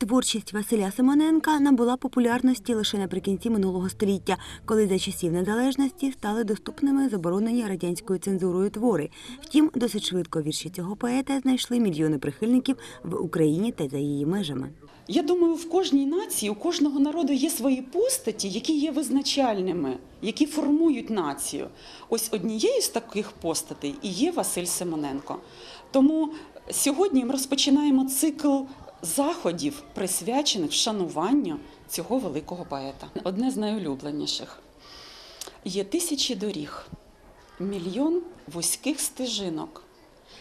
Творчість Василя Симоненка набула популярності лише наприкінці минулого століття, коли за часів незалежності стали доступними заборонені радянською цензурою твори. Втім, досить швидко вірші цього поета знайшли мільйони прихильників в Україні та за її межами. Я думаю, в кожній нації, у кожного народу є свої постаті, які є визначальними, які формують націю. Ось однією з таких постатей і є Василь Симоненко. Тому сьогодні ми розпочинаємо цикл заходів, присвячених вшануванню цього великого поета. Одне з найулюбленіших. Є тисячі доріг, мільйон вузьких стежинок,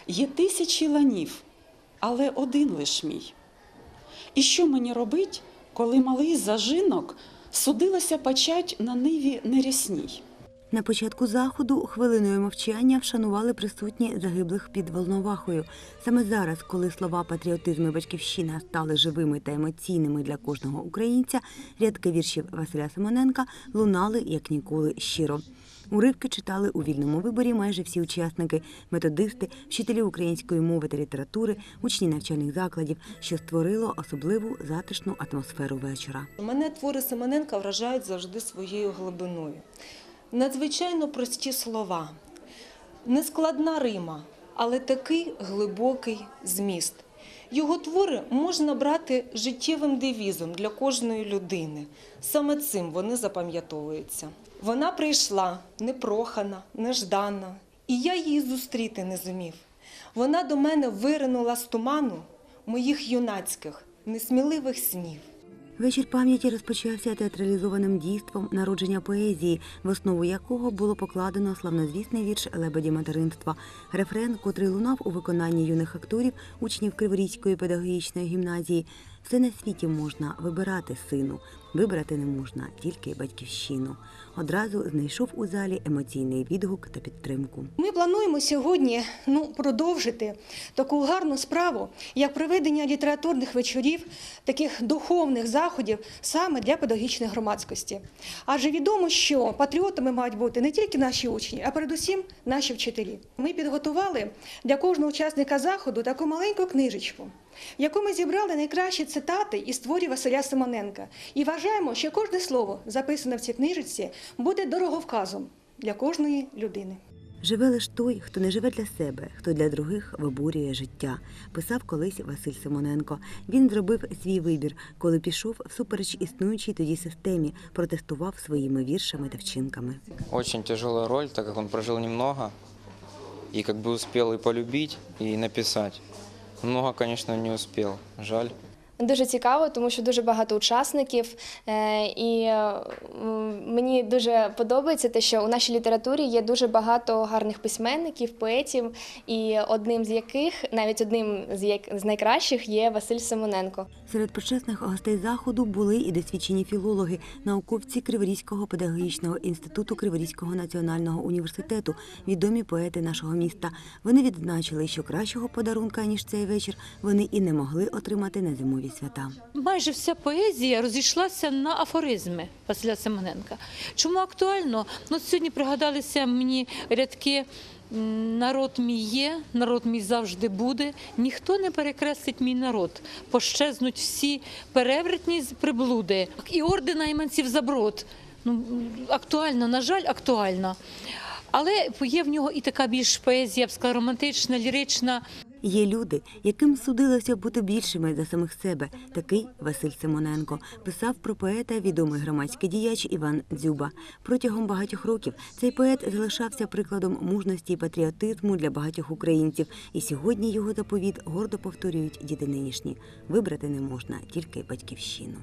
є тисячі ланів, але один лиш мій. І що мені робить, коли малий зажинок судилося почать на ниві нерясній? На початку заходу хвилиною мовчання вшанували присутні загиблих під Волновахою. Саме зараз, коли слова патріотизм і батьківщина стали живими та емоційними для кожного українця, рядки віршів Василя Симоненка лунали як ніколи щиро. Уривки читали у вільному виборі майже всі учасники, методисти, вчителі української мови та літератури, учні навчальних закладів, що створило особливу затишну атмосферу вечора. Мене твори Семененка вражають завжди своєю глибиною. Надзвичайно прості слова, нескладна рима, але такий глибокий зміст. Його твори можна брати життєвим девізом для кожної людини. Саме цим вони запам'ятовуються. Вона прийшла непрохана, неждана, і я її зустріти не зумів. Вона до мене виринула з туману моїх юнацьких, несміливих снів. Вечір пам'яті розпочався театралізованим дійством народження поезії, в основу якого було покладено славнозвісний вірш Лебеді материнства. Рефрен, котрий лунав у виконанні юних акторів, учнів Криворізької педагогічної гімназії. Все на світі можна вибирати сину, вибрати не можна тільки батьківщину. Одразу знайшов у залі емоційний відгук та підтримку. Ми плануємо сьогодні ну, продовжити таку гарну справу, як проведення літературних вечорів, таких духовних заходів саме для педагогічної громадськості. Адже відомо, що патріотами мають бути не тільки наші учні, а передусім наші вчителі. Ми підготували для кожного учасника заходу таку маленьку книжечку, в яку ми зібрали найкращі цитати із творів Василя Симоненка. І вважаємо, що кожне слово, записане в цій книжечці, буде дороговказом для кожної людини. Живе лиш той, хто не живе для себе, хто для других виборює життя, писав колись Василь Симоненко. Він зробив свій вибір, коли пішов всупереч існуючій тоді системі, протестував своїми віршами та вчинками. Очень тяжелая роль, так как он прожил немного и как бы успел и полюбить, и написать. Много, конечно, не успел. Жаль. Дуже цікаво, тому що дуже багато учасників, е, і е, мені дуже подобається те, що у нашій літературі є дуже багато гарних письменників, поетів, і одним з яких, навіть одним з найкращих, є Василь Симоненко. Серед почесних гостей заходу були і досвідчені філологи, науковці Криворізького педагогічного інституту Криворізького національного університету, відомі поети нашого міста. Вони відзначили, що кращого подарунка ніж цей вечір вони і не могли отримати на зимові свята. майже вся поезія розійшлася на афоризми Василя Семененка. Чому актуально? Ну, сьогодні пригадалися мені рядки. Народ мій є, народ мій завжди буде. Ніхто не перекреслить мій народ. Пощезнуть всі перевертні приблуди і ордена іменців заброд. Ну актуально, на жаль, актуально. Але є в нього і така більш поезія, я б сказала, романтична, лірична. Є люди, яким судилося бути більшими за самих себе. Такий Василь Симоненко писав про поета відомий громадський діяч Іван Дзюба. Протягом багатьох років цей поет залишався прикладом мужності і патріотизму для багатьох українців. І сьогодні його заповіт гордо повторюють діти нинішні. Вибрати не можна тільки батьківщину.